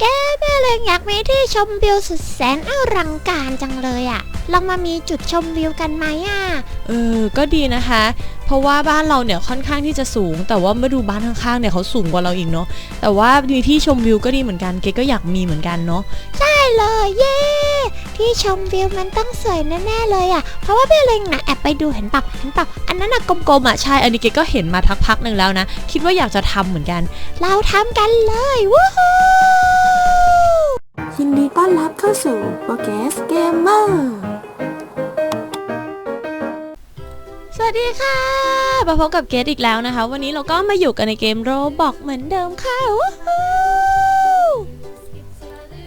แกแม่เลยอยากมีที่ชมวิวสุดแสนอลังการจังเลยอะลองมามีจุดชมวิวกันไหมอะเออ ก็ดีนะคะ เพราะว่าบ้านเราเนี่ยค่อนข้างที่จะสูง แต่ว่าเมื่อดูบ้านข้างๆเนี่ยเขาสูงกว่าเราอีกเนาะ แต่ว่ามีที่ชมวิวก็ดีเหมือนกัน เกดก็อยากมีเหมือนกันเนาะได้เลยเย้ที่ชมวิวมันต้องสวยแน่ๆเลยอะเพราะว่าพี่เล็งนะแอบไปดูเห็นปับเห็นปับอันนั้นอะกลมๆอะใช่ อันนี้เกดก็เห็นมาทักพักหนึ่งแล้วนะ คิดว่าอยากจะทำเหมือนกัน เราทำกันเลยวู้ฮู้ยินดีต้อนรับ เข้าสู่โปรเกสเกมเมอร์สวัสดีค่ะ มาพบกับเกดอีกแล้วนะคะ วันนี้เราก็มาอยู่กันในเกมโรบอกเหมือนเดิมค่ะ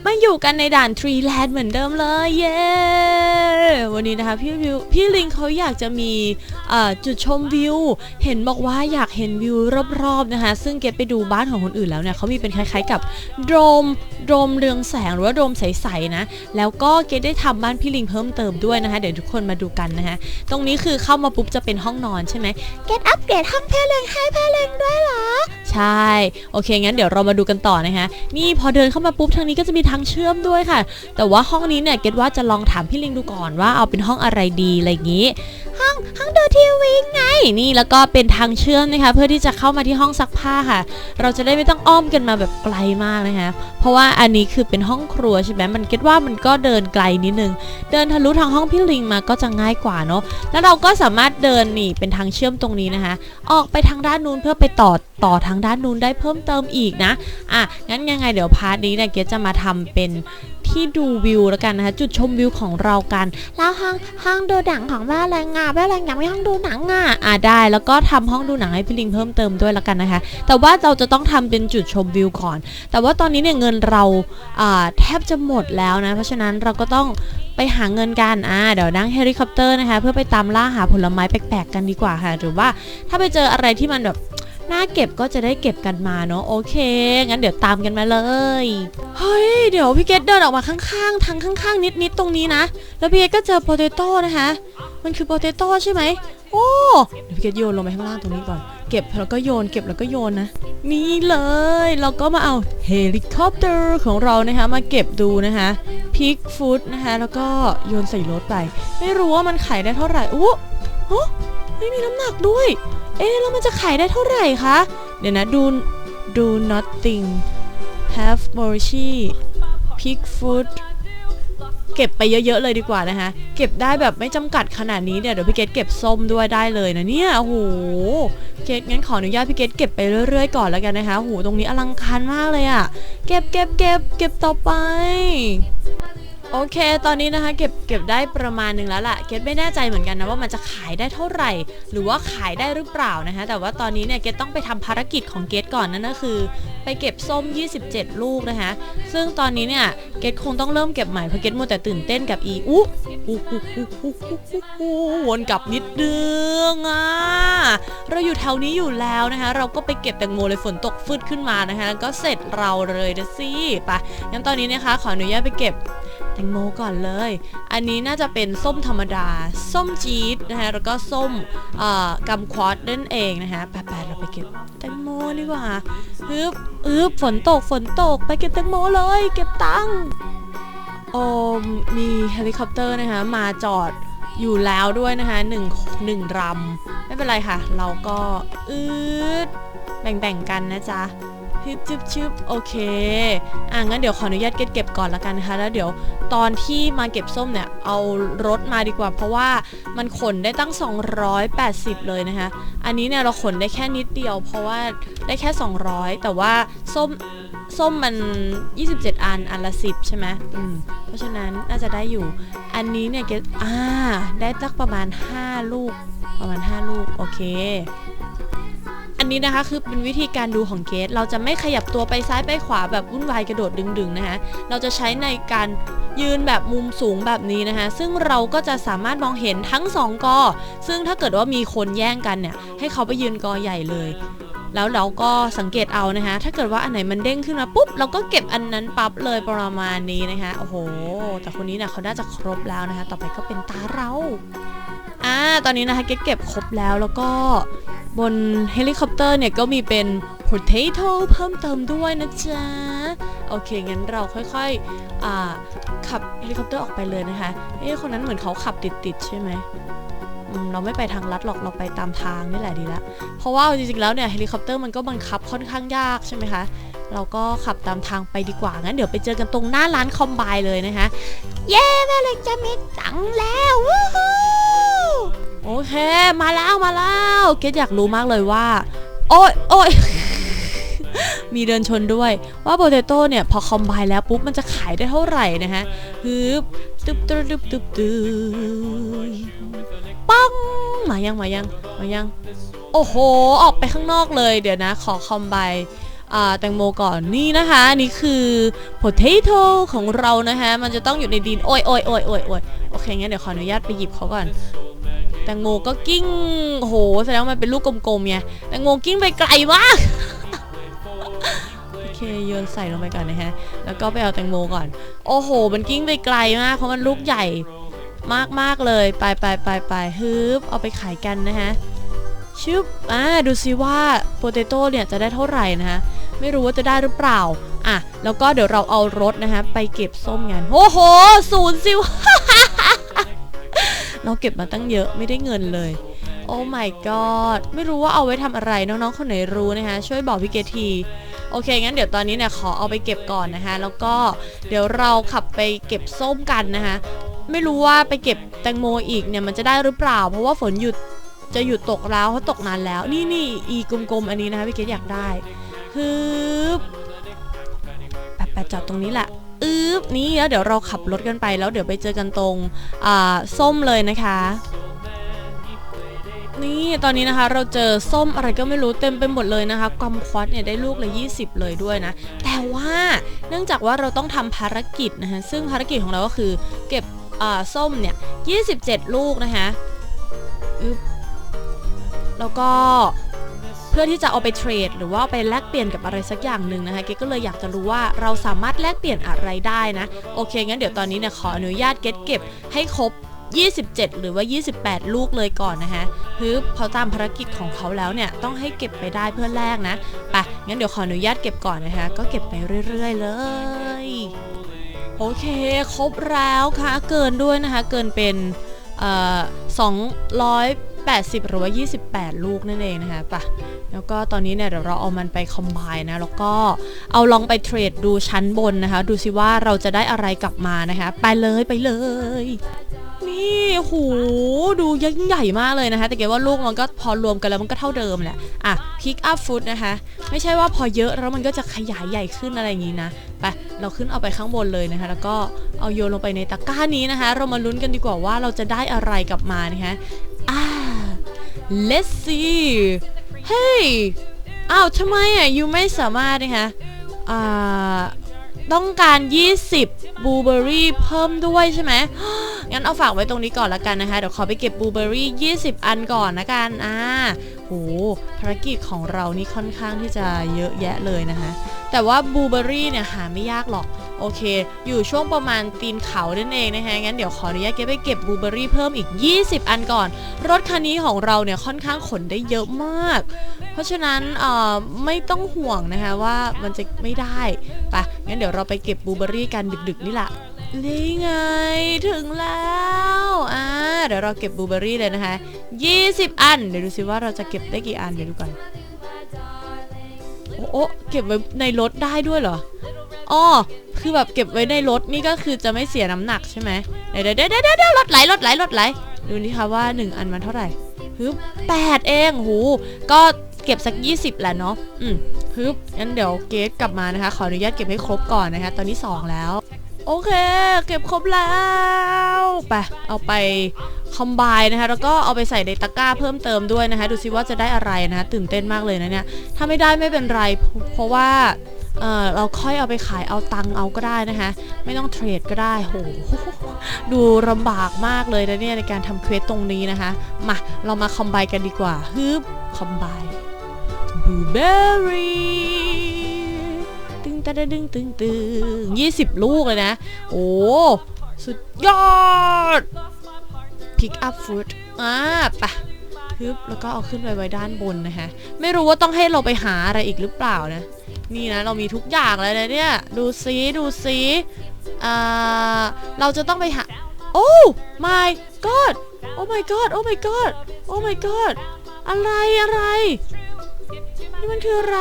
มาอยู่กันในด่านทรีแลนด์เหมือนเดิมเลย เย้ วันนี้นะคะพี่พี่ลิงเขาอยากจะมี จุดชมวิว เห็นบอกว่าอยากเห็นวิวรอบๆนะคะ ซึ่งเกดไปดูบ้านของคนอื่นแล้วเนี่ยเขามีเป็นคล้ายๆกับโดมโดมเรืองแสงหรือว่าโดมใสๆนะ แล้วก็เกดได้ทำบ้านพี่ลิงเพิ่มเติมด้วยนะคะ เดี๋ยวทุกคนมาดูกันนะคะ ตรงนี้คือเข้ามาปุ๊บจะเป็นห้องนอนใช่ไหมเกตอัปเกรดห้องพี่เล็งให้พี่เล็งด้วยเหรอ ใช่ โอเคงั้นเดี๋ยวเรามาดูกันต่อนะคะ นี่พอเดินเข้ามาปุ๊บทางนี้ก็จะมีทางเชื่อมด้วยค่ะ แต่ว่าห้องนี้เนี่ยเกดว่าจะลองถามพี่ลิงดูก่อนว่าเอาเป็นห้องอะไรดีอะไรอย่างนี้ ห้องห้องดูทีวีไงนี่แล้วก็เป็นทางเชื่อมนะคะเพื่อที่จะเข้ามาที่ห้องซักผ้าค่ะ เราจะได้ไม่ต้องอ้อมกันมาแบบไกลมากนะคะเพราะว่าอันนี้คือเป็นห้องครัวใช่ไหมมันเก็ตว่ามันก็เดินไกลนิดนึง เดินทะลุทางห้องพี่ลิงมาก็จะง่ายกว่าเนาะแล้วเราก็สามารถเดินนี่เป็นทางเชื่อมตรงนี้นะคะ ออกไปทางด้านนู้นเพื่อไปต่อต่อทางด้านนู้นได้เพิ่มเติมอีกนะอะงั้นยังไงเดี๋ยวพาร์ทนี้เนี่ยเกจะมาทำเป็น ที่ดูวิวแล้วกันนะคะ จุดชมวิวของเรากัน แล้วห้องห้องดูหนังของพี่เล็งอะพี่เล็งอยากมีห้องดูหนังอะอะได้ แล้วก็ทำห้องดูหนังให้พี่ลิงเพิ่มเติมด้วยแล้วกันนะคะ แต่ว่าเราจะต้องทำเป็นจุดชมวิวก่อน แต่ว่าตอนนี้เนี่ยเงินเราอ่าแทบจะหมดแล้วนะ เพราะฉะนั้นเราก็ต้องไปหาเงินกันอ่าเดี๋ยวนั่งเฮลิคอปเตอร์นะคะ เพื่อไปตามล่าหาผลไม้แปลกๆกันดีกว่าค่ะ หรือว่าถ้าไปเจออะไรที่มันแบบ น่าเก็บก็จะได้เก็บกันมาเนาะโอเค งั้นเดี๋ยวตามกันมาเลย เฮ้ย เดี๋ยวพี่เกดเดินออกมาข้างๆทางข้างๆ นิดๆตรงนี้นะ แล้วพี่เกดก็เจอโปเตโต้นะคะ มันคือโปเตโต้ใช่ไหมโอ้เดี๋ยวพี่เกดโยนลงไปข้างล่างตรงนี้ก่อน เก็บแล้วก็โยน เก็บแล้วก็โยนนะ นี่เลยเราก็มาเอาเฮลิคอปเตอร์ของเรานะคะ มาเก็บดูนะคะพิกฟูดนะคะ แล้วก็โยนใส่รถไป ไม่รู้ว่ามันขายได้เท่าไหร่อู้ ไม่มีน้ำหนักด้วย เอ๊ะแล้วมันจะขายได้เท่าไหร่คะ เดี๋ยวนะดู do nothing have mochi pig food เก็บไปเยอะ ๆ เลยดีกว่านะคะ เก็บได้แบบไม่จำกัดขนาดนี้เนี่ยเดี๋ยวพี่เกดเก็บส้มด้วยได้เลยนะเนี่ย โอ้โห เกดงั้นขออนุญาตพี่เกดเก็บไปเรื่อย ๆ ก่อนแล้วกันนะคะโอ้โหตรงนี้อลังการมากเลยอะเก็บเก็บเก็บเก็บต่อไป โอเค ตอนนี้นะคะเก็บเก็บได้ประมาณหนึ่งแล้วล่ะ เกดไม่แน่ใจเหมือนกันนะว่ามันจะขายได้เท่าไหร่ หรือว่าขายได้หรือเปล่านะคะ แต่ว่าตอนนี้เนี่ยเกดต้องไปทำภารกิจของเกดก่อนนั่นก็คือ ไปเก็บส้ม 27 ลูกนะคะ ซึ่งตอนนี้เนี่ยเกดคงต้องเริ่มเก็บใหม่เพราะเกดมัวแต่ตื่นเต้นกับอีอู้อู้อู้อู้อู้อู้อู้วนกลับนิดนึงอะ เราอยู่แถวนี้อยู่แล้วนะคะ เราก็ไปเก็บแตงโมเลยฝนตกฟืดขึ้นมานะคะ แล้วก็เสร็จเราเลยนะสิไปงั้นตอนนี้นะคะขออนุญาตไปเก็บ งโมก่อนเลย อันนี้น่าจะเป็นส้มธรรมดา ส้มจี๊ดนะคะแล้วก็ส้มกัมควอตนั่นเองนะคะไปๆเราไปเก็บแตงโมดีกว่าฮึบฮึบฝนตกฝนตกไปเก็บแตงโมเลย เก็บตังค์โอมมีเฮลิคอปเตอร์นะคะมาจอดอยู่แล้วด้วยนะคะหนึ่งหนึ่งรำไม่เป็นไรค่ะ เราก็อืดแบ่งๆกันนะจ๊ะ ฮึบชึบชึบโอเค อะงั้นเดี๋ยวขออนุญาตเก็บเก็บก่อนละกันนะคะ แล้วเดี๋ยวตอนที่มาเก็บส้มเนี่ย เอารถมาดีกว่า เพราะว่ามันขนได้ตั้ง 280 เลยนะคะ อันนี้เนี่ยเราขนได้แค่นิดเดียว เพราะว่าได้แค่ 200 แต่ว่าส้มส้มมัน 27 อัน อันละ 10 ใช่ไหมอืม เพราะฉะนั้นน่าจะได้อยู่ อันนี้เนี่ยเก็บอ่า ได้ตักประมาณ 5 ลูก ประมาณ 5 ลูก โอเค อันนี้นะคะคือเป็นวิธีการดูของเกสเราจะไม่ขยับตัวไปซ้ายไปขวาแบบวุ่นวายกระโดดดึงๆนะคะเราจะใช้ในการยืนแบบมุมสูงแบบนี้นะคะซึ่งเราก็จะสามารถมองเห็นทั้งสองกอซึ่งถ้าเกิดว่ามีคนแย่งกันเนี่ยให้เขาไปยืนกอใหญ่เลย แล้วเราก็สังเกตเอานะคะถ้าเกิดว่าอันไหนมันเด้งขึ้นมาปุ๊บเราก็เก็บอันนั้นปั๊บเลยประมาณนี้นะคะโอ้โห แต่คนนี้เนี่ยเขาน่าจะครบแล้วนะคะ ต่อไปก็เป็นตาเราอ่าตอนนี้นะคะเก็บเก็บครบแล้วแล้วก็ บนเฮลิคอปเตอร์เนี่ยก็มีเป็น potato เพิ่มเติมด้วยนะจ๊ะ โอเค งั้นเราค่อยๆขับเฮลิคอปเตอร์ออกไปเลยนะคะ เอ๊ะคนนั้นเหมือนเขาขับติดๆใช่ไหมอืมเราไม่ไปทางลัดหรอกเราไปตามทางนี่แหละดีละเพราะว่าจริงๆแล้วเนี่ยเฮลิคอปเตอร์มันก็บังคับค่อนข้างยากใช่ไหมคะเราก็ขับตามทางไปดีกว่างั้นเดี๋ยวไปเจอกันตรงหน้าร้านคอมไบเลยนะคะ เย้แม่เล็กจะมีตังค์แล้ววู้ โอเค มาแล้วมาแล้วเกดอยากรู้มากเลยว่า โอ้ยโอ้ยมีเดินชนด้วยว่าโปเตโต้เนี่ยพอคอมไบแล้วปุ๊บมันจะขายได้เท่าไหร่นะฮะฮึบตึ๊บตึ๊บตึ๊บตึ๊บตึ๊บปังมายังมายังมายัง โอ้โห ออกไปข้างนอกเลยเดี๋ยวนะ ขอคอมไบอ่าแตงโมก่อนนี่นะคะนี่คือโพเทโต้ของเรานะคะมันจะต้องอยู่ในดินโอ้ยโอ้ยโอ้ยโอ้ยโอ้ยโอเคงั้นเดี๋ยวขออนุญาตไปหยิบเขาก่อน แตงโมก็กิ้งโหแสดงว่ามันเป็นลูกกลมๆไงแตงโมกิ้งไปไกลมากโอเคโยนใส่ลงไปก่อนนะฮะ แล้วก็ไปเอาแตงโมก่อน โอ้โห มันกิ้งไปไกลมาก เพราะมันลูกใหญ่มากๆเลย ไปไปไปไปฮึบเอาไปขายกันนะฮะชึบอ่าดูซิว่าโปเตโต้เนี่ยจะได้เท่าไหร่นะฮะ ไม่รู้ว่าจะได้หรือเปล่า อะ แล้วก็เดี๋ยวเราเอารถนะฮะ ไปเก็บส้มกันโอ้โห ศูนย์ซิว เราเก็บมาตั้งเยอะไม่ได้เงินเลย โอ้ my god ไม่รู้ว่าเอาไว้ทำอะไรน้องๆคนไหนรู้นะคะช่วยบอกพี่เกทีโอเค งั้นเดี๋ยวตอนนี้เนี่ยขอเอาไปเก็บก่อนนะคะ แล้วก็เดี๋ยวเราขับไปเก็บส้มกันนะคะ ไม่รู้ว่าไปเก็บแตงโมอีกเนี่ยมันจะได้หรือเปล่า เพราะว่าฝนหยุดจะหยุดตกแล้วเพราะตกนานแล้ว นี่นี่อีกลมๆอันนี้นะคะพี่เกดอยากได้ฮึบแปะแปะจับตรงนี้แหละ บนี่แล้วเดี๋ยวเราขับรถกันไปแล้วเดี๋ยวไปเจอกันตรงอ่าส้มเลยนะคะ นี่ตอนนี้นะคะเราเจอส้มอะไรก็ไม่รู้เต็มไปหมดเลยนะคะกอมควอตเนี่ยได้ลูกเละ20 เลยด้วยนะ แต่ว่าเนื่องจากว่าเราต้องทำภารกิจนะคะซึ่งภารกิจของเราก็คือเก็บอ่าส้มเนี่ย27 ลูกนะคะอึบแล้วก็ เพื่อที่จะเอาไปเทรด หรือว่าไปแลกเปลี่ยนกับอะไรสักอย่างหนึ่งนะคะเกดก็เลยอยากจะรู้ว่าเราสามารถแลกเปลี่ยนอะไรได้นะ โอเค งั้นเดี๋ยวตอนนี้เนี่ยขออนุญาตเกดเก็บให้ครบ 27 หรือว่า 28 ลูกเลยก่อนนะคะฮึบพอตามภารกิจของเขาแล้วเนี่ยต้องให้เก็บไปได้เพื่อแลกนะไปงั้นเดี๋ยวขออนุญาตเก็บก่อนนะคะก็เก็บไปเรื่อย ๆ เลยโอเค ครบแล้วค่ะ เกินด้วยนะคะ เกินเป็น เอ่อ 80 หรือว่า 28 ลูกนั่นเองนะคะปะแล้วก็ตอนนี้เนี่ยเดี๋ยวเราเอามันไปคอมไบนะ แล้วก็เอาลองไปเทรดดูชั้นบนนะคะ ดูสิว่าเราจะได้อะไรกลับมานะคะ ไปเลยไปเลย นี่โหดูยิ่งใหญ่มากเลยนะคะ แต่เกว่าลูกมันก็พอรวมกันแล้วมันก็เท่าเดิมแหละ อะพิกอัพฟุตนะคะ ไม่ใช่ว่าพอเยอะแล้วมันก็จะขยายใหญ่ขึ้นอะไรอย่างนี้นะ ไป เราขึ้นเอาไปข้างบนเลยนะคะ แล้วก็เอาโยนลงไปในตะกร้านี้นะคะ เรามาลุ้นกันดีกว่าว่าเราจะได้อะไรกลับมานะคะ let's see เฮ้ยอ้าวทำไมอะยูไม่สามารถนะคะอ่าต้องการ 20บลูเบอรี่เพิ่มด้วยใช่ไหม งั้นเอาฝากไว้ตรงนี้ก่อนละกันนะคะ เดี๋ยวขอไปเก็บบลูเบอรี่20 อันก่อนละกัน อ่าโหภารกิจของเรานี่ค่อนข้างที่จะเยอะแยะเลยนะคะ แต่ว่าบลูเบอรี่เนี่ยหาไม่ยากหรอก โอเค อยู่ช่วงประมาณตีนเขานั่นเองนะคะ งั้นเดี๋ยวขออนุญาตเก็บไปเก็บบลูเบอรี่เพิ่มอีก 20 อันก่อน รถคันนี้ของเราเนี่ยค่อนข้างขนได้เยอะมาก เพราะฉะนั้นเอ่อไม่ต้องห่วงนะคะว่ามันจะไม่ได้ ไปะงั้นเดี๋ยวเราไปเก็บบลูเบอรี่กันดึกๆนี่แหละ นี่ไงถึงแล้วอ่าเดี๋ยวเราเก็บบลูเบอรี่เลยนะคะ20 อัน เดี๋ยวดูซิว่าเราจะเก็บได้กี่อันเดี๋ยวดูกันโอ้โอ้เก็บไว้ในรถได้ด้วยเหรออ๋อคือแบบเก็บไว้ในรถนี่ก็คือจะไม่เสียน้ำหนักใช่ไหมเดี๋ยวเดี๋ยวเดี๋ยวเดี๋ยวรถไหลรถไหลรถไหลดูนี่ค่ะว่า 1 อันมันเท่าไหร่ฮึบแปดเองหูก็เก็บสัก 20 แหละเนาะอืมฮึบงั้นเดี๋ยวเกสกลับมานะคะ ขออนุญาตเก็บให้ครบก่อนนะคะ ตอนนี้ 2 แล้ว โอเค เก็บครบแล้วไปเอาไปคอมไบนะคะแล้วก็เอาไปใส่ในตะกร้าเพิ่มเติมด้วยนะคะ ดูซิว่าจะได้อะไรนะคะตื่นเต้นมากเลยนะเนี่ยถ้าไม่ได้ไม่เป็นไร เพราะว่าเออเราค่อยเอาไปขายเอาตังค์เอาก็ได้นะคะ ไม่ต้องเทรดก็ได้โหดูลำบากมากเลยนะเนี่ยในการทำเควสตรงนี้นะคะ มาเรามาคอมไบกันดีกว่าฮึบคอมไบบลูเบอร์ ระดะดึงตึงตึงยี่สิบลูกเลยนะ โอ้สุดยอด pick up fruit อ่าไปะฮึบแล้วก็เอาขึ้นไปไว้ด้านบนนะคะ ไม่รู้ว่าต้องให้เราไปหาอะไรอีกหรือเปล่านะ นี่นะเรามีทุกอย่างเลยนะเนี่ย ดูซิดูซิอ่าเราจะต้องไปหา โอ้ my god โอ้ my god โอ้ my god โอ้ my god อะไรอะไร นี่มันคืออะไร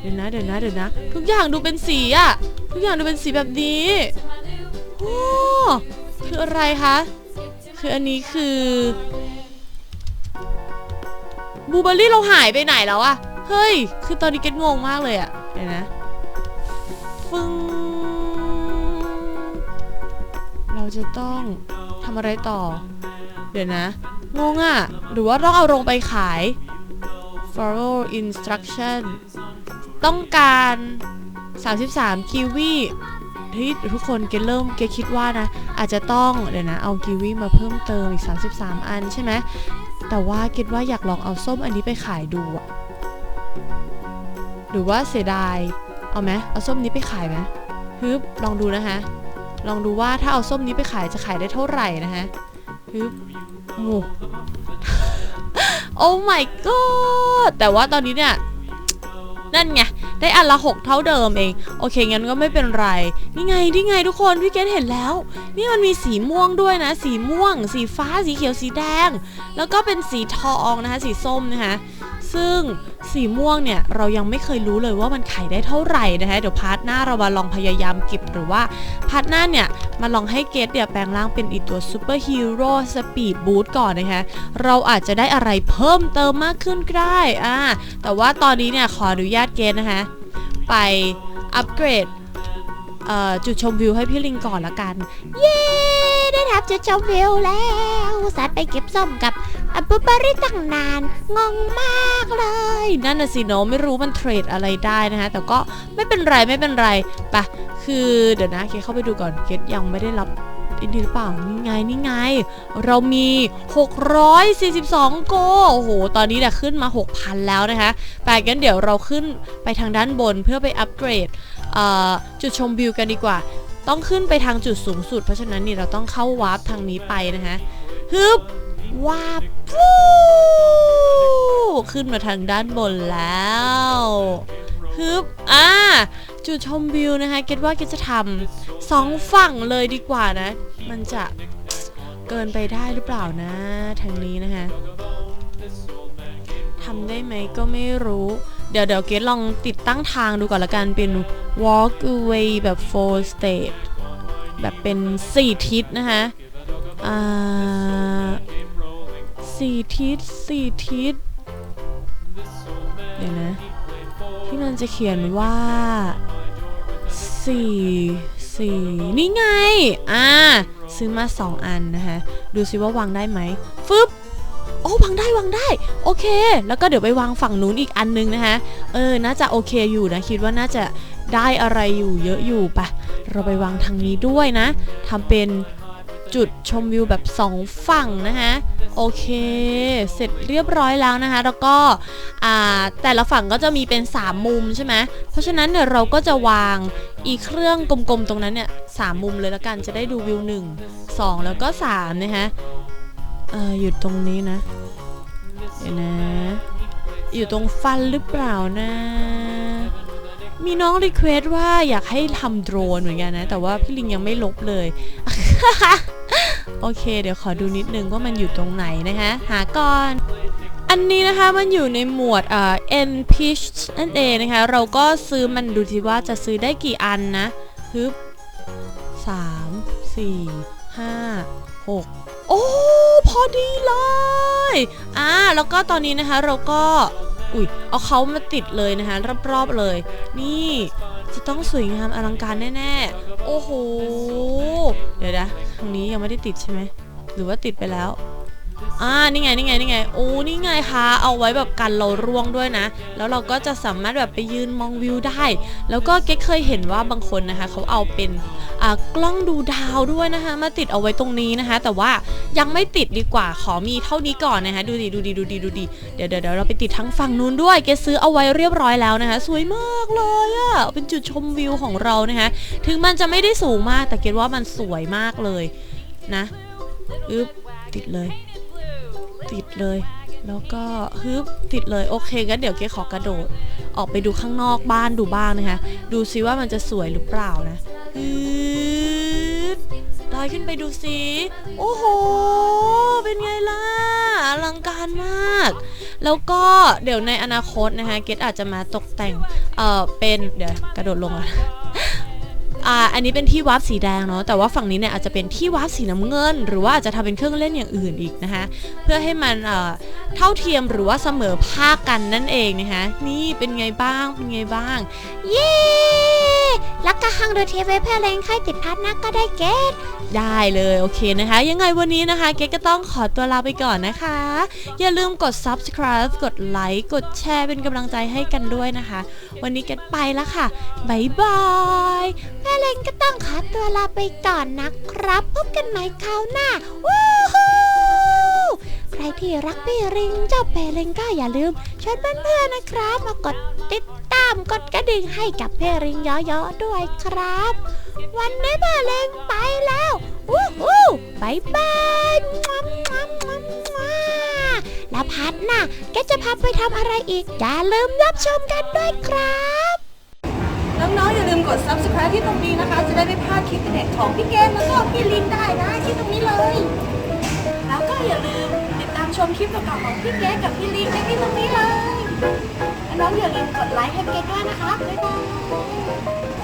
เดี๋ยวนะเดี๋ยวนะเดี๋ยวนะ ทุกอย่างดูเป็นสีอะทุกอย่างดูเป็นสีแบบนี้โอ้คืออะไรคะคืออันนี้คือบูเบอรี่เราหายไปไหนแล้วอะเฮ้ย คือตอนนี้เก็ตงงมากเลยอะเดี๋ยวนะฟึ้งเราจะต้องทำอะไรต่อ เดี๋ยวนะ งงอะหรือว่าต้องเอาลงไปขาย follow instruction ต้องการ 33กิวีเฮ้ยทุกคนเกเริ่มเกคิดว่านะ อาจจะต้องเดี๋ยวนะเอากิวีมาเพิ่มเติมอีก 33 อันใช่ไหมแต่ว่าเกดว่าอยากลองเอาส้มอันนี้ไปขายดูอะหรือว่าเสียดายเอาไหมเอาส้มนี้ไปขายไหมฮึบลองดูนะคะ ลองดูว่าถ้าเอาส้มนี้ไปขายจะขายได้เท่าไหร่นะคะฮึบโอ้โอ้ my god แต่ว่าตอนนี้เนี่ย นั่นไง ได้อันละ6เท่าเดิมเอง โอเค งั้นก็ไม่เป็นไร นี่ไง นี่ไงทุกคน พี่เกดเห็นแล้ว นี่มันมีสีม่วงด้วยนะ สีม่วง สีฟ้า สีเขียว สีแดง แล้วก็เป็นสีทองนะคะ สีส้มนะคะ ซึ่งสีม่วงเนี่ยเรายังไม่เคยรู้เลยว่ามันขายได้เท่าไหร่นะคะเดี๋ยวพาร์ทหน้าเรามาลองพยายามเก็บหรือว่าพาร์ทหน้าเนี่ยมาลองให้เกดเนี่ยแปลงร่างเป็นอีกตัวซูเปอร์ฮีโร่สปีดบูทก่อนนะคะเราอาจจะได้อะไรเพิ่มเติมมากขึ้นก็ได้อ่าแต่ว่าตอนนี้เนี่ยขออนุญาตเกดนะคะไปอัปเกรดจุดชมวิวให้พี่ลิงก่อนละกัน เย้ ได้ทำจุดชมวิวแล้วสัตว์ไปเก็บส้มกับอับบเบอรี่ตั้งนาน งงมากเลย นั่นน่ะสิเนะไม่รู้มันเทรดอะไรได้นะคะ แต่ก็ไม่เป็นไรไม่เป็นไรปะคือเดี๋ยวนะเคเข้าไปดูก่อนเคยังไม่ได้รับอินดีหรือเปล่า นี่ไง นี่ไง เรามี 642 โก โอ้โห ตอนนี้เนี่ยขึ้นมา 6,000 แล้วนะคะ ไปงั้นเดี๋ยวเราขึ้นไปทางด้านบนเพื่อไปอัปเกรดจุดชมวิวกันดีกว่า ต้องขึ้นไปทางจุดสูงสุด เพราะฉะนั้นนี่เราต้องเข้าวาร์ปทางนี้ไปนะคะฮึบวาร์ปฟูขึ้นมาทางด้านบนแล้วฮึบอ่าจุดชมวิวนะคะเกดว่าเกดจะทำสองฝั่งเลยดีกว่านะ มันจะเกินไปได้หรือเปล่านะทางนี้นะคะทำได้ไหมก็ไม่รู้ ดี๋ยวเดี๋ยวเกดลองติดตั้งทางดูก่อนละกันเป็น walk away แบบ four state แบบเป็น 4 ทิศนะคะอ่าสี่ทิศสี่ทิศเดี๋ยวนะ ที่มันจะเขียนว่าสี่สี่นี่ไง อ่า ซื้อมา2อันนะคะ ดูซิว่าวางได้ไหมฟึบ วางได้วางได้ โอเค แล้วก็เดี๋ยวไปวางฝั่งนู้นอีกอันนึงนะคะเออน่าจะโอเคอยู่นะคิดว่าน่าจะได้อะไรอยู่เยอะอยู่ปะเราไปวางทางนี้ด้วยนะทำเป็นจุดชมวิวแบบสองฝั่งนะคะโอเค เสร็จเรียบร้อยแล้วนะคะ แล้วก็แต่ละฝั่งก็จะมีเป็น 3 มุมใช่ไหมเพราะฉะนั้นเนี่ยเราก็จะวางอีเครื่องกลมๆตรงนั้นเนี่ยสามมุมเลยละกันจะได้ดูวิว 1 2 แล้วก็3นะคะเอออยู่ตรงนี้นะ ดี๋ยวนะ อยู่ตรงฟันหรือเปล่านะ มีน้องรีเควสว่าอยากให้ทำโดรนเหมือนกันนะ แต่ว่าพี่ลิงยังไม่ลบเลย โอเค เดี๋ยวขอดูนิดนึงว่ามันอยู่ตรงไหนนะคะ หาก่อนอันนี้นะคะมันอยู่ในหมวดเอ่อ n pitch นั่นเองนะคะ เราก็ซื้อมันดูทีว่าจะซื้อได้กี่อันนะฮึบสามสี่ห้าหกโอ้ พอดีเลย อ่า แล้วก็ตอนนี้นะคะเราก็ อุ้ย เอาเขามาติดเลยนะคะรอบๆเลย นี่จะต้องสวยงามอลังการแน่ๆ โอ้โห เดี๋ยวนะทางนี้ยังไม่ได้ติดใช่ไหม หรือว่าติดไปแล้ว อ่านี่ไงนี่ไงนี่ไงโอ้นี่ไงคะ เอาไว้แบบกันเราร่วงด้วยนะ แล้วเราก็จะสามารถแบบไปยืนมองวิวได้ แล้วก็เก๊เคยเห็นว่าบางคนนะคะเขาเอาเป็นอ่ากล้องดูดาวด้วยนะคะ มาติดเอาไว้ตรงนี้นะคะ แต่ว่ายังไม่ติดดีกว่าขอมีเท่านี้ก่อนนะคะ ดูดิดูดิดูดิดูดิเดี๋ยวเดี๋ยวเดี๋ยวเราไปติดทั้งฝั่งนู้นด้วยเกซื้อเอาไว้เรียบร้อยแล้วนะคะ สวยมากเลยอะเป็นจุดชมวิวของเรานะคะ ถึงมันจะไม่ได้สูงมากแต่เกดว่ามันสวยมากเลยนะอึ๊บติดเลย ติดเลย แล้วก็ฮึบติดเลยโอเคงั้นเดี๋ยวเกขอกระโดด ออกไปดูข้างนอกบ้านดูบ้างนะคะ ดูซิว่ามันจะสวยหรือเปล่านะอืดลอยขึ้นไปดูสิโอ้โห เป็นไงล่ะอลังการมาก แล้วก็เดี๋ยวในอนาคตนะคะเกดอาจจะมาตกแต่งเอ่อเป็นเดี๋ยวกระโดดลงอะ อ่าอันนี้เป็นที่วาร์ปสีแดงเนาะแต่ว่าฝั่งนี้เนี่ยอาจจะเป็นที่วาร์ปสีน้ำเงิน หรือว่าอาจจะทำเป็นเครื่องเล่นอย่างอื่นอีกนะคะเพื่อให้มันเอ่อเท่าเทียมหรือว่าเสมอภาคกันนั่นเองนะคะนี่เป็นไงบ้างเป็นไงบ้างเย้ แล้วก็หังดูทีวีเพื่อเล่นใครติดพัดนะก็ได้เกตได้เลยโอเคนะคะ ยังไงวันนี้นะคะ เกดก็ต้องขอตัวลาไปก่อนนะคะ อย่าลืมกด subscribe กดไลค์กดแชร์เป็นกำลังใจให้กันด้วยนะคะ วันนี้เกดไปแล้วค่ะบ๊ายบายแม่เล็งก็ต้องขอตัวลาไปก่อนนะครับ พบกันใหม่คราวหน้าวู้ฮู้ ใครที่รักพี่ริงเจ้าเปเล็งก็อย่าลืมชวนเพื่อนๆนะครับ มากดติดตามกดกระดิ่งให้กับพี่ริงเยอะๆด้วยครับ วันนี้เปเล็งไปแล้ววู้ฮู้บายบายแล้วพัดน่ะแกจะพาไปทำอะไรอีก อย่าลืมรับชมกันด้วยครับน้องๆอย่าลืมกด subscribe ที่ตรงนี้นะคะ จะได้ไม่พลาดคลิปเด็ดของพี่เกมแล้วก็พี่ลินได้นะที่ตรงนี้เลย แล้วก็อย่าลืม ชมคลิปเก่าๆของพี่เก๊กับพี่ลิงได้ที่ตรงนี้เลย น้องอย่าลืมกดไลค์ให้เกมด้วยนะคะ บ๊ายบาย